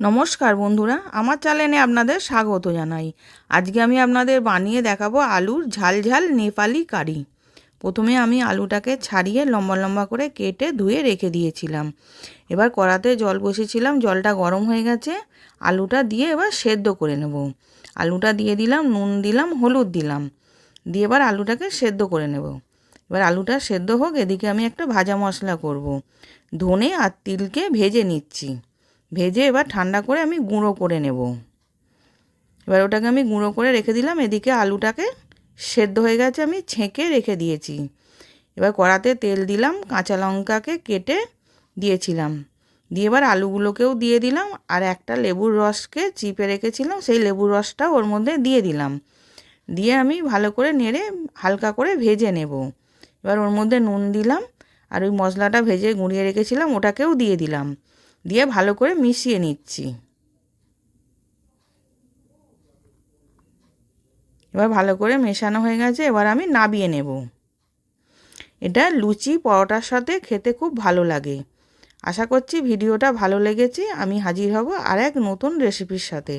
নমস্কার বন্ধুরা, আমার চ্যানেলে আপনাদের স্বাগত জানাই। আজকে আমি আপনাদের বানিয়ে দেখাবো আলুর ঝাল ঝাল নেপালি কারি। প্রথমে আমি আলুটাকে ছাড়িয়ে লম্বা লম্বা করে কেটে ধুয়ে রেখে দিয়েছিলাম। এবার কড়াতে জল বসেছিলাম, জলটা গরম হয়ে গেছে। আলুটা দিয়ে এবার সেদ্ধ করে নেব। আলুটা দিয়ে দিলাম, নুন দিলাম, হলুদ দিলাম। দিয়ে এবার আলুটাকে সেদ্ধ করে নেব। এবার আলুটা সেদ্ধ হোক, এদিকে আমি একটা ভাজা মশলা করব। ধনে আর তিলকে ভেজে নিচ্ছি। ভেজে এবার ঠান্ডা করে আমি গুঁড়ো করে নেব। এবার ওটাকে আমি গুঁড়ো করে রেখে দিলাম, এদিকে আলুটাকে সেদ্ধ হয়ে গেছে আমি ছেঁকে রেখে দিয়েছি। এবার কড়াতে তেল দিলাম, কাঁচা লঙ্কাকে কেটে দিয়েছিলাম। দিয়ে এবার আলুগুলোকেও দিয়ে দিলাম, আর একটা লেবুর রসকে চিপে রেখেছিলাম, সেই লেবুর রসটা ওর মধ্যে দিয়ে দিলাম। দিয়ে আমি ভালো করে নেড়ে হালকা করে ভেজে নেব। এবার ওর মধ্যে নুন দিলাম, আর ওই মশলাটা ভেজে গুঁড়িয়ে রেখেছিলাম, ওটাকেও দিয়ে দিলাম। দিয়ে ভালো করে মিশিয়ে নিচ্ছি। এবার ভালো করে মেশানো হয়ে গেছে, এবার আমি নাবিয়ে নেব। এটা লুচি পরোটার সাথে খেতে খুব ভালো লাগে। আশা করছি ভিডিওটা ভালো লেগেছে, আমি হাজির হব আর এক নতুন রেসিপির সাথে।